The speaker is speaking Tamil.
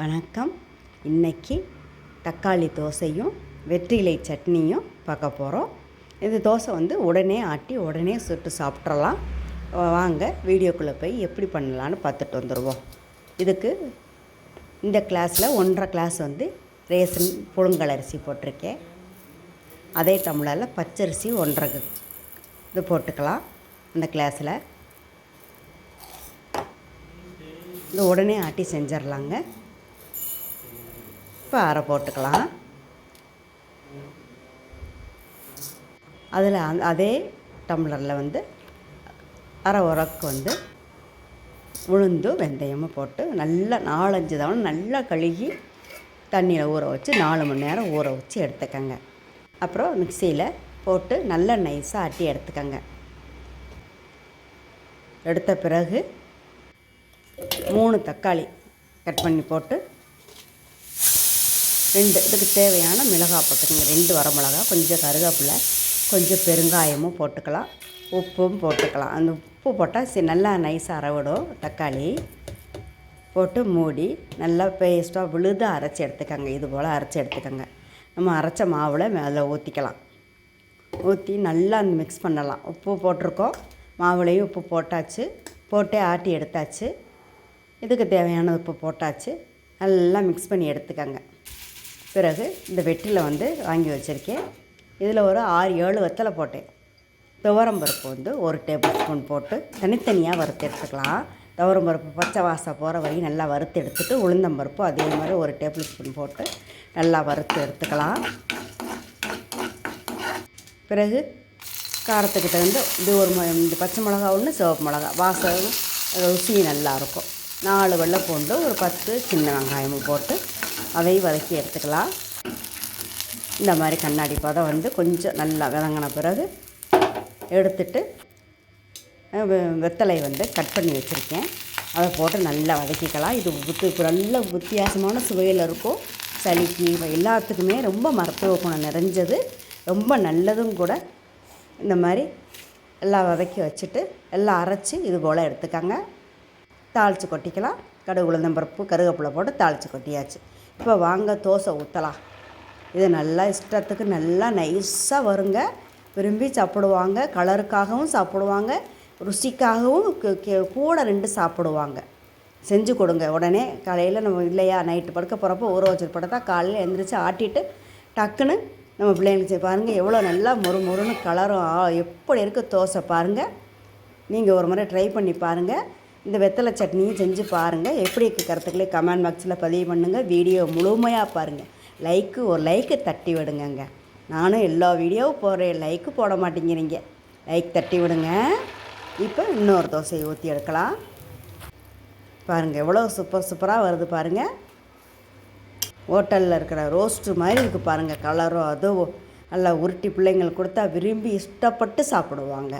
வணக்கம். இன்னைக்கு தக்காளி தோசையும் வெற்றிலை சட்னியும் பார்க்க போகிறோம் இந்த தோசை வந்து உடனே ஆட்டி உடனே சுட்டு சாப்பிட்றலாம் வாங்க வீடியோக்குள்ளே போய் எப்படி பண்ணலான்னு பார்த்துட்டு வந்துடுவோம் இதுக்கு இந்த கிளாஸில் ஒன்றரை கிளாஸ் வந்து ரேசன் புழுங்கல் அரிசி போட்டிருக்கேன். அதே டம்ளரில் பச்சரிசி ஒன்றரை இது போட்டுக்கலாம். அந்த கிளாஸில் இது உடனே ஆட்டி செஞ்சிடலாங்க. இப்போ அரை போட்டுக்கலாம். அதில் அந் அதே டம்ளரில் வந்து அரை உரக்கு வந்து உளுந்து வெந்தயமும் போட்டு நல்லா நாலஞ்சு தவணை நல்லா கழுகி தண்ணியில் ஊற வச்சு நாலு மணி நேரம் ஊற வச்சு எடுத்துக்கங்க. அப்புறம் மிக்சியில் போட்டு நல்லா நைஸாக ஆட்டி எடுத்துக்கங்க. எடுத்த பிறகு மூணு தக்காளி கட் பண்ணி போட்டு ரெண்டு இதுக்கு தேவையான மிளகாய் போட்டுக்கோங்க ரெண்டு வரமிளகா கொஞ்சம் கருவேப்பிலை கொஞ்சம் பெருங்காயமும் போட்டுக்கலாம். உப்பும் போட்டுக்கலாம். அந்த உப்பு போட்டால் சி நல்லா நைஸாக அரைவிடும். தக்காளி போட்டு மூடி நல்லா பேஸ்ட்டாக விழுது அரைச்சி எடுத்துக்கோங்க. இது போல் அரைச்சி எடுத்துக்கோங்க. நம்ம அரைச்ச மாவில் மேலே ஊற்றிக்கலாம் ஊற்றி நல்லா அந்த மிக்ஸ் பண்ணலாம். உப்பு போட்டிருக்கோம். மாவுலேயும் உப்பு போட்டாச்சு. போட்டே ஆட்டி எடுத்தாச்சு. இதுக்கு தேவையான உப்பு போட்டாச்சு. நல்லா மிக்ஸ் பண்ணி எடுத்துக்கோங்க. பிறகு இந்த வெற்றில வந்து வாங்கி வச்சுருக்கேன். இதில் ஒரு ஆறு ஏழு வெத்தலை போட்டேன். துவரம் பருப்பு வந்து ஒரு டேபிள் ஸ்பூன் போட்டு தனித்தனியாக வறுத்து எடுத்துக்கலாம். துவரம் பருப்பு பச்சை வாசம் போகிற வரையும் நல்லா வறுத்து எடுத்துட்டு உளுந்தம்பருப்பு அதே மாதிரி ஒரு டேபிள் ஸ்பூன் போட்டு நல்லா வறுத்து எடுத்துக்கலாம். பிறகு காரத்துக்கு தகுந்த இது ஒரு இந்த பச்சை மிளகா ஒன்று சிவப்பு மிளகா வாசம் ருசி நல்லாயிருக்கும் நாலு வெள்ளை பூண்டு ஒரு பத்து சின்ன வெங்காயமும் போட்டு அதையும் வதக்கி எடுத்துக்கலாம். இந்த மாதிரி கண்ணாடி பதம் வந்து கொஞ்சம் நல்லா வதங்கின பிறகு எடுத்துட்டு வெ- வெத்தலை வந்து கட் பண்ணி வச்சுருக்கேன். அதை போட்டு நல்லா வதக்கிக்கலாம். இது புத்து நல்ல வித்தியாசமான சுவையில் இருக்கும். சளிக்கு எல்லாத்துக்குமே ரொம்ப மருத்துவ குணம் நிறைஞ்சது. ரொம்ப நல்லதும் கூட. இந்த மாதிரி எல்லாம் வதக்கி வச்சுட்டு எல்லாம் அரைச்சி இது போல் எடுத்துக்கங்க. தாளித்து கொட்டிக்கலாம். கடுகு உளுந்தம்பருப்பு கருவேப்பிலை போட்டு தாளித்து கொட்டியாச்சு. இப்போ வாங்க தோசை ஊற்றலாம் இது நல்லா இஷ்டத்துக்கு நல்லா நைஸாக வருங்க. விரும்பி சாப்பிடுவாங்க. கலருக்காகவும் சாப்பிடுவாங்க. ருசிக்காகவும் கூட ரெண்டு சாப்பிடுவாங்க. செஞ்சு கொடுங்க. உடனே காலையில் நம்ம இல்லையா நைட்டு படுக்க போகிறப்போ ஊற வச்சுட்டு படுத்தா காலையில் எழுந்திரிச்சு ஆட்டிட்டு டக்குன்னு நம்ம பிள்ளைங்களுக்கு பாருங்கள் எவ்வளோ நல்லா மொறு மொறுன்னு கலரும் ஆ, எப்படி இருக்குது தோசை பாருங்கள் நீங்கள் ஒரு முறை ட்ரை பண்ணி பாருங்கள் இந்த வெத்தலை சட்னியும் செஞ்சு பாருங்கள் எப்படி இருக்கு கருத்துக்களே கமெண்ட் பாக்ஸில் பதிவு பண்ணுங்கள் வீடியோ முழுமையாக பாருங்கள் லைக்கு ஒரு லைக்கு தட்டி விடுங்கங்க. நானும் எல்லா வீடியோவும் போடுறேன். லைக்கு போட மாட்டேங்கிறீங்க. லைக் தட்டி விடுங்க. இப்போ இன்னொரு தோசையை ஊற்றி எடுக்கலாம். பாருங்கள் எவ்வளோ சூப்பர் சூப்பராக வருது பாருங்கள் ஹோட்டலில் இருக்கிற ரோஸ்ட்டு மாதிரி இருக்குது பாருங்கள் கலரும் அதுவும். நல்லா உருட்டி பிள்ளைங்களுக்கு கொடுத்தா விரும்பி இஷ்டப்பட்டு சாப்பிடுவாங்க.